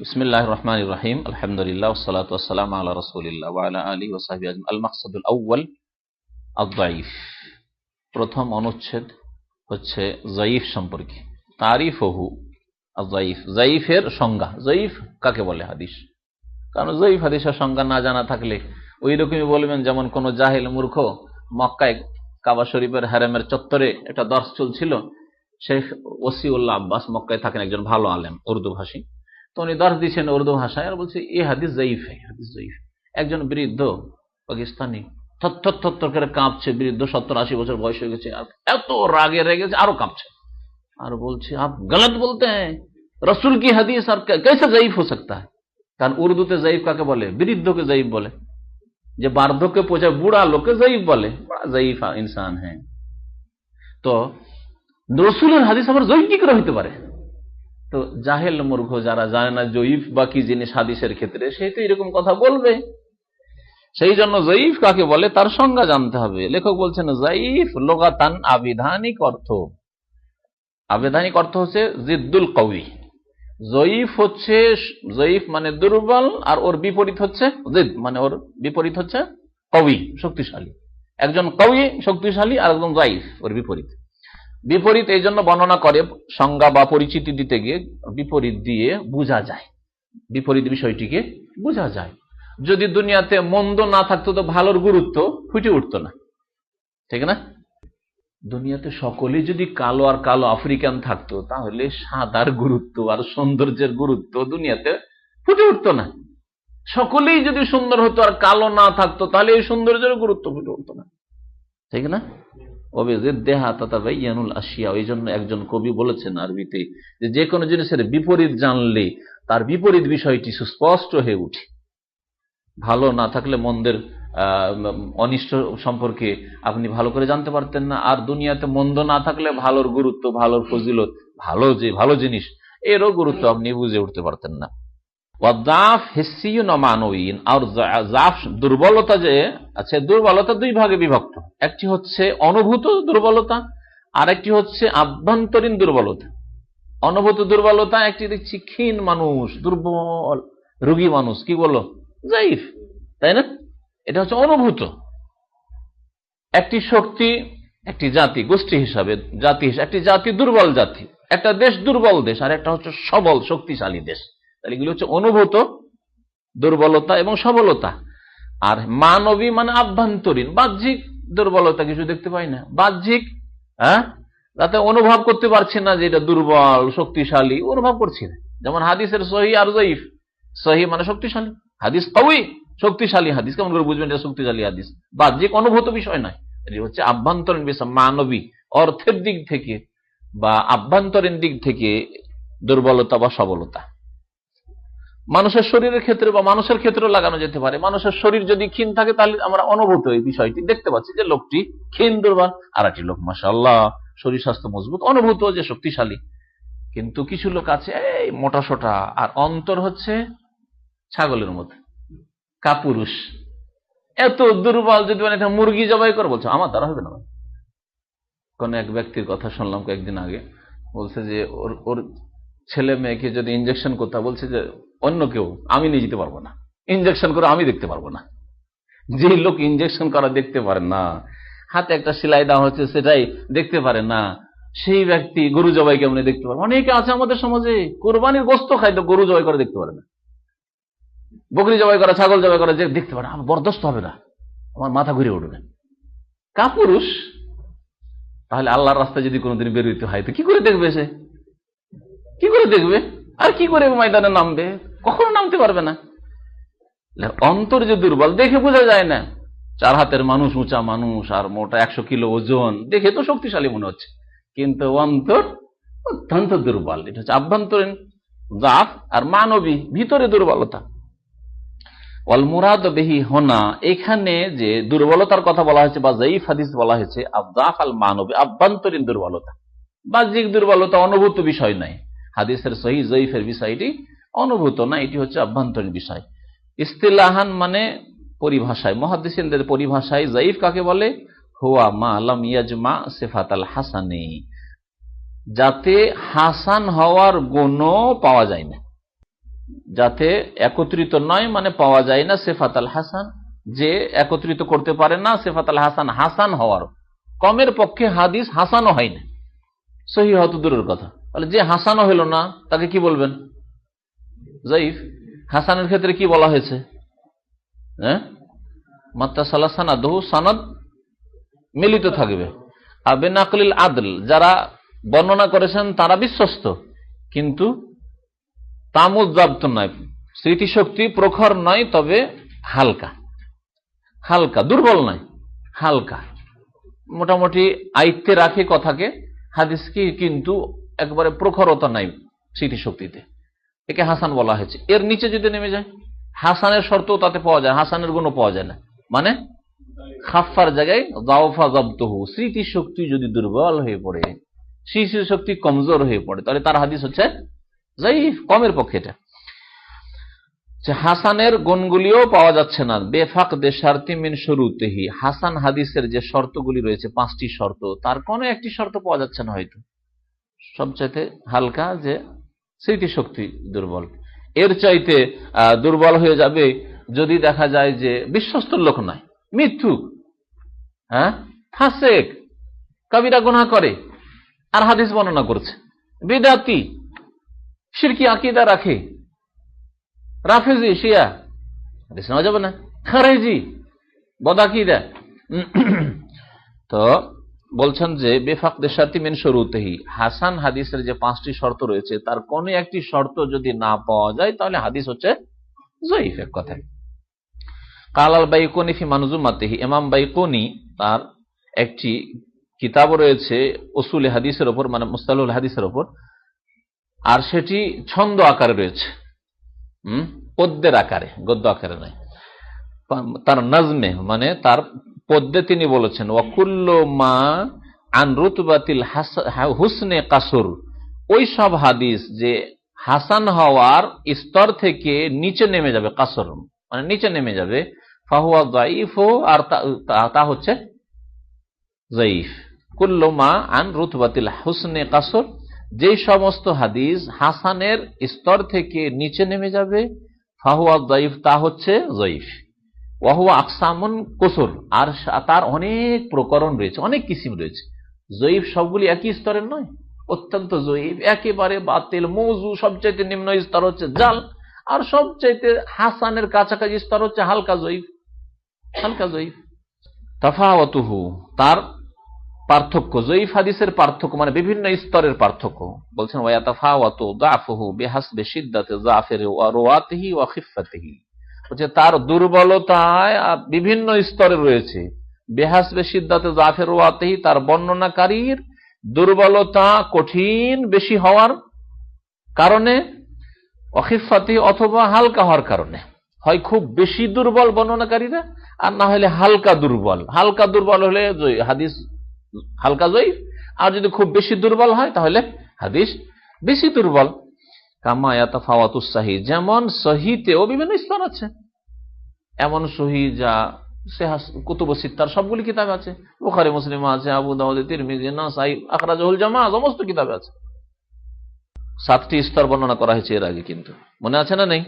بسم الله الرحمن الرحيم الحمد لله والصلاة والسلام على رسول الله وعلى آله وصحبه أجمعين المقصد الأول আদাইফ প্রথম অনুচ্ছেদ হচ্ছে জয়ীফ সম্পর্কে। তারিফ হু জয়ীফ জয়ীফের সংজ্ঞা। জয়ীফ কাকে বলে হাদিস? কারণ জয়ীফ হাদিসের সংজ্ঞা না জানা থাকলে ওই রকমই বলবেন যেমন কোন জাহিল মূর্খ মক্কায় কাবা শরীফের হ্যারেমের চত্বরে একটা দর্শ চলছিল, শেখ ওসিউল্লাহ আব্বাস মক্কায় থাকেন একজন ভালো আলেম, উর্দু ভাষী। তো উনি দর্শ দিচ্ছেন উর্দু ভাষায়। আর বলছে, এ হাদিস জয়ীফ হাদিস জয়ীফ একজন বৃদ্ধ পাকিস্তানি থর থর করে কাঁপছে, বৃদ্ধ সত্তর আশি বছর বয়স হয়ে গেছে, আর এত রাগে রেগে গেছে, আরও কাঁপছে। আর বলছে, আপ গলত বলতে হ্যাঁ রসুল কি হাদিস, আর কেসে জয়ীফ হো সকতা কারণ উর্দুতে জয়ীফ কাকে বলে? বৃদ্ধকে জয়ীফ বলে। যে বার্ধকে পৌঁছায় বুড়া লোকে জয়ীফ বলে, বড়া জয়ীফ ইনসান হ্যাঁ তো রসুলের হাদিস আমার জয়ীফ কি করে হইতে পারে। তো জাহেল মূর্খ যারা জানে না জয়ীফ বা কি জিনিস হাদিসের ক্ষেত্রে, সে তো এরকম কথা বলবে। সেই জন্য জয়ীফ কাকে বলে? তার সংজ্ঞা জানতে হবে। লেখক বলছেন, জয়ীফ লোগাতান আবিধানিক অর্থ। আবিধানিক অর্থ হচ্ছে জিদ্দুল কবি জয়ীফ হচ্ছে, জয়ীফ মানে দুর্বল আর ওর বিপরীত হচ্ছে জিদ মানে ওর বিপরীত হচ্ছে কবি শক্তিশালী। একজন কবি শক্তিশালী আর একজন জয়ীফ ওর বিপরীত। বিপরীত এই জন্য বর্ণনা করে সংজ্ঞা বা পরিচিতি দিতে গিয়ে বিপরীত দিয়ে বোঝা যায়। বিপরীত বিষয়টিকে বোঝা যায়। যদি দুনিয়াতে মন্দ না থাকতো তো ভালোর গুরুত্ব ফুটে উঠতো না। ঠিক না? দুনিয়াতে সকলেই যদি কালো আর কালো আফ্রিকান থাকতো, তাহলে সাদার গুরুত্ব আর সৌন্দর্যের গুরুত্ব দুনিয়াতে ফুটে উঠতো না। সকলেই যদি সুন্দর হতো আর কালো না থাকতো, তাহলে এই সৌন্দর্যের গুরুত্ব ফুটে উঠতো না। ঠিক না? একজন কবি বলেছেন আরবিতে যে কোনো জিনিসের বিপরীত জানলে তার বিপরীত বিষয়টি সুস্পষ্ট হয়ে উঠে ভালো না থাকলে মন্দের অনিষ্ট সম্পর্কে আপনি ভালো করে জানতে পারতেন না। আর দুনিয়াতে মন্দ না থাকলে ভালোর গুরুত্ব, ভালোর ফজিলত, ভালো যে, ভালো জিনিস, এরও গুরুত্ব আপনি বুঝে উঠতে পারতেন না। দুর্বলতা যে আছে দুর্বলতা দুই ভাগে বিভক্ত। একটি হচ্ছে অনুভূত দুর্বলতা আর একটি হচ্ছে আভ্যন্তরীণ দুর্বলতা। অনুভূত দুর্বলতা, একটি দেখছি ক্ষীণ মানুষ, দুর্বল, রুগী মানুষ, কি বলল? জাইফ তাই না? এটা হচ্ছে অনুভূত। একটি শক্তি, একটি জাতি, গোষ্ঠী হিসাবে জাতি একটি জাতি দুর্বল জাতি, একটা দেশ দুর্বল দেশ, আর একটা হচ্ছে সবল, শক্তিশালী দেশ। তাহলে এগুলি হচ্ছে অনুভূত, দুর্বলতা এবং সবলতা। আর মানবী মানে আভ্যন্তরীণ, বাহ্যিক দুর্বলতা কিছু দেখতে পাই না। বাহ্যিক হ্যাঁ? তাতে অনুভব করতে পারছি না যে এটা দুর্বল, শক্তিশালী, অনুভব করছি না। যেমন হাদিসের সহি আর জয়ীফ সহি মানে শক্তিশালী। হাদিস কবি শক্তিশালী হাদিস। কেমন করে বুঝবেন এটা শক্তিশালী হাদিস? বা বাহ্যিক অনুভূত বিষয় নয়। এটি হচ্ছে আভ্যন্তরীণ বিষয়, মানবী। অর্থের দিক থেকে বা আভ্যন্তরীণ দিক থেকে দুর্বলতা বা সবলতা। মানুষের শরীরের ক্ষেত্রে বা মানুষের ক্ষেত্রে লাগানো যেতে পারে। মানুষের শরীর যদি ক্ষীণ থাকে, তাহলে আমরা অনুভূত এই বিষয়টি দেখতে পাচ্ছি যে লোকটি ক্ষীণ, দুর্বল। আর একটি লোক মাসাল্লাহ শরীর স্বাস্থ্য মজবুত, অনুভূত যে শক্তিশালী। কিন্তু কিছু লোক আছে, এই মোটা সোটা। আর অন্তর হচ্ছে ছাগলের মধ্যে কাপুরুষ। এত দুর্বল যদি মানে মুরগি জবাই করে বলছো, আমার দ্বারা হবে না কোন এক ব্যক্তির কথা শুনলাম কয়েকদিন আগে। বলছে যে, ওর ওর ছেলে মেয়েকে যদি ইঞ্জেকশন করতে বলছে যে, অন্য কেউ, আমি নিয়ে যেতে পারব না। ইঞ্জেকশন করে আমি দেখতে পারব না। যে লোক ইঞ্জেকশন করা দেখতে পারে না, হাতে একটা সেলাই দেওয়া হচ্ছে সেটাই দেখতে পারে না, সেই ব্যক্তি গরু জবাই কেমন দেখতে পারে অনেকে আছে আমাদের সমাজে, কোরবানির গোস্ত খাই তো গরু জবাই করে দেখতে পারে না। বকরি জবাই করা, ছাগল জবাই করা, যে দেখতে পারে, আমার বরদস্ত হবে না। আমার মাথা ঘুরে উঠবে। কাপুরুষ, তাহলে আল্লাহর রাস্তায় যদি কোনোদিন বেরোইতে হয়, তো কি করে দেখবে সে? কি করে দেখবে? আর কি করে ময়দানে নামবে? কখনো নামতে পারবে না। অন্তর যে দুর্বল, দেখে বোঝা যায় না। চার হাতের মানুষ, উঁচা মানুষ, আর মোটা একশো কিলো ওজন, দেখে তো শক্তিশালী মনে হচ্ছে। কিন্তু অন্তর অত্যন্ত দুর্বল। এটা হচ্ছে আভ্যন্তরীণ জাত আর মানবী, ভিতরে দুর্বলতা। ওয়াল মুরাদ বেহি হোনা, এখানে যে দুর্বলতার কথা বলা হয়েছে বা জয়ীফ হাদিস বলা হয়েছে, আবদাফ আল মানবে, আভ্যন্তরীণ দুর্বলতা। বাহ্যিক দুর্বলতা অনুভূত বিষয় নাই। হাদিসের সহি জয়ীফের বিষয়টি অনুভূত না, এটি হচ্ছে আভ্যন্তরীণ বিষয়। ইস্তিলাহান মানে পরিভাষায় মহাদিসের পরিভাষায় জয়ীফ কাকে বলে? হুয়া মা আলম ইয়াজমা সেফাত আল হাসানি। যাতে হাসান হওয়ার গুণও পাওয়া যায় না। যাতে একত্রিত নয় মানে পাওয়া যায় না সেফাত আল হাসান। যে একত্রিত করতে পারে না সেফাত আল হাসান হাসান হওয়ার। কমের পক্ষে হাদিস হাসানও হয় না। সহি হত দূরের কথা। তাহলে যে হাসানও হলো না, তাকে কি বলবেন? জয়ীফ হাসানের ক্ষেত্রে কি বলা হয়েছে? হ্যাঁ? মাত্রা সালা সানাদ সানাদ মিলিত থাকবে। আবে নাকলিল আদল, যারা বর্ণনা করেছেন তারা বিশ্বস্ত। কিন্তু তামুজাব্ত নয়, স্মৃতিশক্তি প্রখর নয়, তবে হালকা। হালকা, দুর্বল নয়, হালকা। মোটামুটি আয়ত্তে রাখে কথাকে, হাদিস কি কিন্তু একবারে প্রখরতা নাই স্মৃতিশক্তিতে। একে হাসান বলা হয়েছে। এর নিচে যদি নেমে যায়, হাসানের শর্ত তাতে পাওয়া যায়, হাসানের গুণও পাওয়া যায় না। মানে খাফার জায়গায় দাওফা জব্দহু স্মৃতিশক্তি যদি দুর্বল হয়ে পড়ে, স্মৃতিশক্তি কমজোর হয়ে পড়ে, তাহলে তার হাদিস হচ্ছে কমের পক্ষে এটা। হাসানের গুণগুলিও পাওয়া যাচ্ছে না। বেফাক দেশার্তি শুরুতেহি। হাসান হাদিসের যে শর্তগুলি রয়েছে, পাঁচটি শর্ত, তার কোনো একটি শর্ত পাওয়া যাচ্ছে না হয়তো। সবচাইতে হালকা যে স্মৃতিশক্তি দুর্বল। এর চাইতে দুর্বল হয়ে যাবে যদি দেখা যায় যে বিশ্বস্ত লোক নয়। মৃত্যু হ্যাঁ? ফাসেক। কবিরা গুনাহ করে। আর হাদিস বর্ণনা করছে। বিদাতি। সিরকি আকিদা রাখে। রাফেজি, শিয়া। হাদিস নেওয়া যাবে না। খারেজি, বদাকিদা। তো বলছেন যে বেফাক দেশাতি মেন শুরুতেই। হাসান হাদিসের যে পাঁচটি শর্ত রয়েছে, তার কোন একটি শর্ত যদি না পাওয়া যায়, তাহলে হাদিস হচ্ছে জয়ীফ এক কথায় কালাল বাইকুনি ফি মানজুমাতেহি। ইমাম বাইকুনি, তার একটি কিতাব রয়েছে ওসুল হাদিসের ওপর মানে মুস্তালুল হাদিসের ওপর। আর সেটি ছন্দ আকারে রয়েছে। হম? পদ্যের আকারে, গদ্য আকারে নয়। তার নাজমে মানে তার পদ্যে তিনি বলেছেন, ওয়াকুল্ল মা আন রুতবাতিল হুসনে কাসুর। ওই সব হাদিস যে হাসান হওয়ার স্তর থেকে নিচে নেমে যাবে, কাসর মানে নিচে নেমে যাবে, ফাহুয়া জাইফ আর তা হচ্ছে জাইফ কুল্ল মা আন রুতবাতিল হুসনে কাসর। যে সমস্ত হাদিস হাসানের স্তর থেকে নিচে নেমে যাবে, ফাহুয়া জয়ীফ তা হচ্ছে জয়ীফ ওয়াহুয়া আকসামন কসুর, আর তার অনেক প্রকরণ রয়েছে, অনেক কিসিম রয়েছে। জয়ীফ সবগুলি একই স্তরের নয়, অত্যন্ত জয়ীফ একেবারে বাতিল, মৌজু, সবচাইতে নিম্ন স্তর হচ্ছে জাল, আর সবচাইতে হাসানের কাছাকাছি স্তর হচ্ছে হালকা জয়ীফ হালকা জয়ীফ তফাওয়াতুহু, তার পার্থক্য, জয়ীফ হাদিসের পার্থক্য মানে বিভিন্ন স্তরের পার্থক্য। বলছেন তার দুর্বলতায় বিভিন্ন স্তরে রয়েছে। বেহাসবে সিদ্ধাতে জাফের ওয়াতেহি তার বর্ণনাকারীর দুর্বলতা কঠিন বেশি হওয়ার কারণে অখিফাতি অথবা হালকা হওয়ার কারণে। হয় খুব বেশি দুর্বল বর্ণনাকারীরা, আর না হলে হালকা দুর্বল। হালকা দুর্বল হলে হাদিস হালকা জয়ী আর যদি খুব বেশি দুর্বল হয়, তাহলে হাদিস বেশি দুর্বল। কামায়াতাফাওয়াতুসাহি যেমন সহিতেও বিভিন্ন স্তর আছে। এমন সহি যা কুতুব সিত্তার সবগুলি কিতাব আছে। বুখারি মুসলিম আছে, আবু দাউদ, তিরমিজি, নাসাই আখরাজুল জামা সমস্ত কিতাবে আছে। সাতটি স্তর বর্ণনা করা হয়েছে এর আগে কিন্তু। মনে আছে না নেই?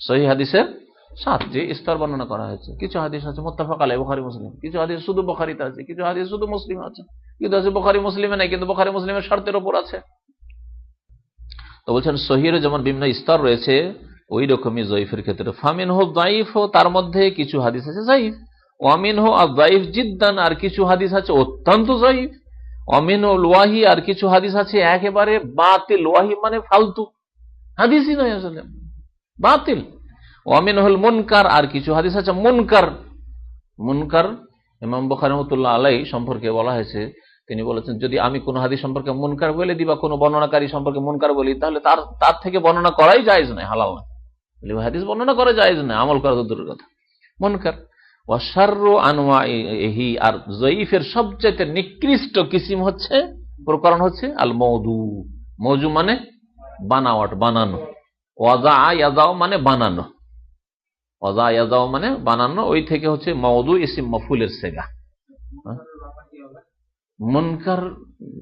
সহি হাদিসের সাতটি স্তর বর্ণনা করা হয়েছে। কিছু হাদিস আছে, মোত্তাফাক আলাই বুখারি, মুসলিম। কিছু হাদিস শুধু বুখারিতে আছে, কিছু হাদিস শুধু মুসলিম আছে। কিন্তু আছে বুখারি, মুসলিমে নাই, কিন্তু বুখারি, মুসলিমের শর্তের ওপর আছে। তো বলছেন সহির যেমন বিভিন্ন স্তর রয়েছে ওই রকমই জয়ীফের ক্ষেত্রে। ফামিন হো জাইফ হো তার মধ্যে কিছু হাদিস আছে জাইফ। ওয়ামিন হো আর জাইফ জিদ্দান, আর কিছু হাদিস আছে অত্যন্ত জয়ীফ। অমিন ও লোয়াহি, আর কিছু হাদিস আছে একেবারে বাতিল। লোয়াহি মানে ফালতু। হাদিসই নয় আসলে। বাতিল। অমিন হল মুনকার, আর কিছু হাদিস আছে মুনকার। মুনকার ইমাম বখার রহমতুল্লাহ আলাই সম্পর্কে বলা হয়েছে, তিনি বলেছেন, যদি আমি কোনো হাদিস সম্পর্কে মুনকার বলে দিই বা কোনো বর্ণনাকারী সম্পর্কে মুনকার বলি, তাহলে তার তার থেকে বর্ণনা করাই জায়জ নয়, হালাল নয়। হাদিস বর্ণনা করা জায়জ নয়, আমল করা তো দূরের কথা। মুনকার। ওয়াশারু আনওয়াইহি আর জয়ীফের সবচেয়ে নিকৃষ্ট কিসিম হচ্ছে, প্রকরণ হচ্ছে আল মৌদু মৌজু মানে বানাওয়াট, বানানো। ওয়াজা ইয়াজাও মানে বানানো। ওয়াজা ইয়াজাও মানে বানানো ওই থেকে হচ্ছে মৌদু ইসিম মফুলের সেগা? মুনকার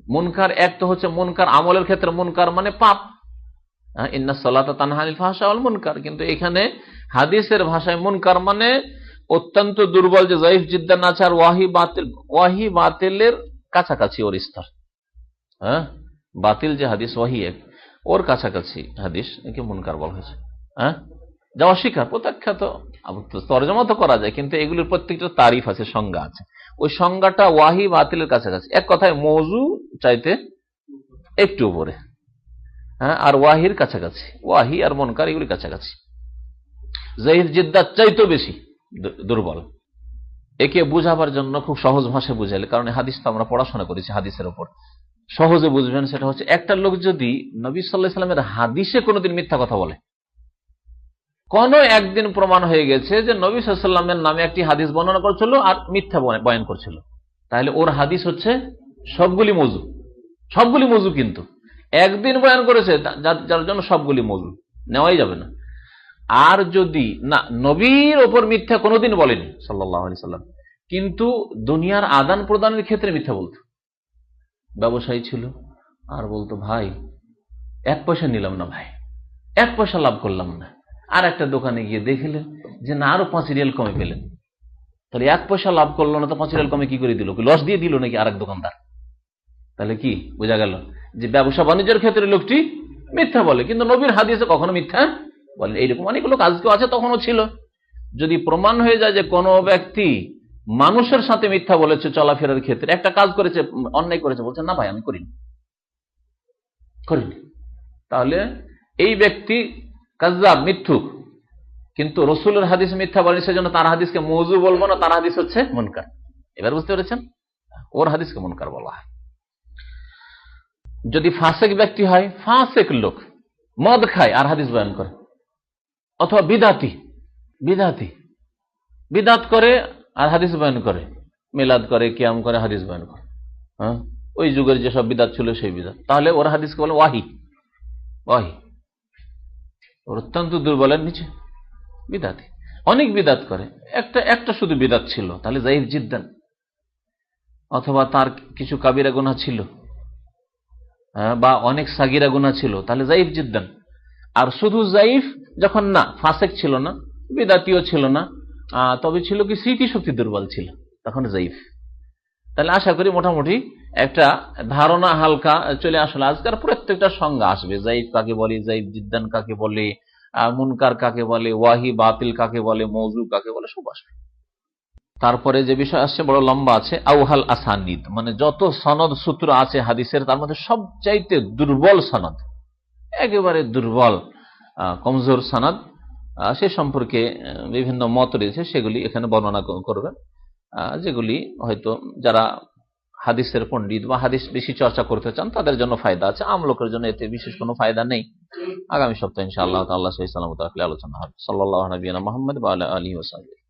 মুনকার এক তো হচ্ছে মুনকার আমলের ক্ষেত্রে মুনকার মানে পাপ। হ্যাঁ, ইন্না সালাতা তানহানিল মুনকার। কিন্তু এখানে হাদিসের ভাষায় মুনকার মানে অত্যন্ত দুর্বল যে জয়ীফ জিদ্দান আছে আর ওয়াহি বাতিল ওয়াহি বাতিলের কাছাকাছি ওর স্তর। হ্যাঁ বাতিল যে হাদিস ওয়াহি এক ওর কাছাকাছি হাদিস একে মুনকার বলা হয়েছে। হ্যাঁ যা অস্বীকার, প্রত্যাখ্যাত। তর্জমা তো করা যায়, কিন্তু এগুলির প্রত্যেকটা তারিফ আছে, সংজ্ঞা আছে। ওই সংজ্ঞাটা ওয়াহি বাতিলের কাছাকাছি। এক কথায় মৌজু চাইতে একটু উপরে। হ্যাঁ আর ওয়াহির কাছাকাছি। ওয়াহি আর মনকার এগুলি কাছাকাছি। জহির জিদ্দার চাইতেও বেশি দুর্বল। একে বুঝাবার জন্য খুব সহজ ভাষায় বুঝাইলে, কারণ হাদিস তো আমরা পড়াশোনা করেছি হাদিসের উপর সহজে বুঝবেন সেটা হচ্ছে, একটা লোক যদি নবী সাল্লাহ সাল্লামের হাদিসে কোনোদিন মিথ্যা কথা বলে কোন একদিন প্রমাণ হয়ে গেছে যে নবী সাল্লামের নামে একটি হাদিস বর্ণনা করছিল আর মিথ্যা বয়- বয়ান করছিল। তাহলে ওর হাদিস হচ্ছে সবগুলি মজু। সবগুলি মজু কিন্তু। একদিন বয়ান করেছে যার জন্য সবগুলি মজু। নেওয়াই যাবে না। আর যদি না, নবীর ওপর মিথ্যা কোনোদিন বলেনি সাল্লাহ আলি সাল্লাম কিন্তু দুনিয়ার আদান প্রদানের ক্ষেত্রে মিথ্যা বলতো। ব্যবসায়ী ছিল, আর বলতো, ভাই, এক পয়সা নিলাম না ভাই। এক পয়সা লাভ করলাম না। আর একটা দোকানে গিয়ে দেখলেন যে না, আরও পাঁচ রিয়াল কমে পেলেন। তাহলে এক পয়সা লাভ করল না, তো পাঁচ রিয়াল কমে কি করে দিল? লস দিয়ে দিল নাকি আর এক দোকানদার? তাহলে কি বোঝা গেল যে ব্যবসা বাণিজ্যের ক্ষেত্রে লোকটি মিথ্যা বলে, কিন্তু নবীর হাদিসে কখনো মিথ্যা বলেন এইরকম অনেক লোক আজকেও আছে, তখনও ছিল। যদি প্রমাণ হয়ে যায় যে কোনো ব্যক্তি মানুষের সাথে মিথ্যা বলেছে চলাফেরার ক্ষেত্রে, একটা কাজ করেছে, অন্যায় করেছে, বলছে, না ভাই, আমি করিনি। করিনি। তাহলে এই ব্যক্তি কাজাব মিথ্যুক। কিন্তু রসুলের হাদিস মিথ্যা বলেনি সেজন্য তার হাদিসকে মৌজু বলব না, তার হাদিস হচ্ছে মনকার। এবার বুঝতে পেরেছেন? ওর হাদিসকে মনকার বলা হয়। যদি ফাঁসেক ব্যক্তি হয়, ফাঁসেক লোক, মদ খায়, আর হাদিস বয়ান করে। অথবা বিদাতি বিদাতি। বিদাত করে, আর হাদিস বয়ান করে। মিলাদ করে, কিয়াম করে, হাদিস বয়ান করে। হ্যাঁ? ওই যুগের যেসব বিদাত ছিল, সেই বিদাত। তাহলে ওর হাদিসকে বলে ওয়াহি। ওয়াহি। ওর অত্যন্ত দুর্বলের নিচে। বিদাতি। অনেক বিদাত করে। একটা একটা শুধু বিদাত ছিল, তাহলে জাইফ জিদ্দান। অথবা তার কিছু কাবিরা গুণা ছিল। বা অনেক সাগিরা গুণা ছিল, তাহলে জাইফ জিদ্দান। আর শুধু জাইফ যখন না, ফাসেক ছিল না, বিদাতিও ছিল না তবে ছিল কি স্মৃতিশক্তি দুর্বল ছিল, তখন জাইফ। তাহলে আশা করি মোটামুটি একটা ধারণা হালকা চলে আসলে। আজকাল প্রত্যেকটা সংজ্ঞা আসবে। জাইফ কাকে বলে জাইফ জিদ্দান কাকে বলে মুনকার কাকে বলে, ওয়াহি, বাতিল কাকে বলে, মৌজু কাকে বলে, সব আসবে। তারপরে যে বিষয় আসছে, বড় লম্বা আছে, আউহাল আসানিদ। মানে যত সনদ সূত্র আছে হাদিসের, তার মধ্যে সবচাইতে দুর্বল সনদ, একেবারে দুর্বল কমজোর সনদ সে সম্পর্কে বিভিন্ন মত রয়েছে, সেগুলি এখানে বর্ণনা করবেন। যেগুলি হয়তো যারা হাদিসের পণ্ডিত বা হাদিস বেশি চর্চা করতে চান, তাদের জন্য ফায়দা আছে। আম লোকের জন্য এতে বিশেষ কোনো ফায়দা নেই। আগামী সপ্তাহে ইনশাআল্লাহ তাল্লাহ সাল্লাম আলোচনা হবে। সাল্লাহ নবীনা মোহাম্মদ বা আলী ওসাহ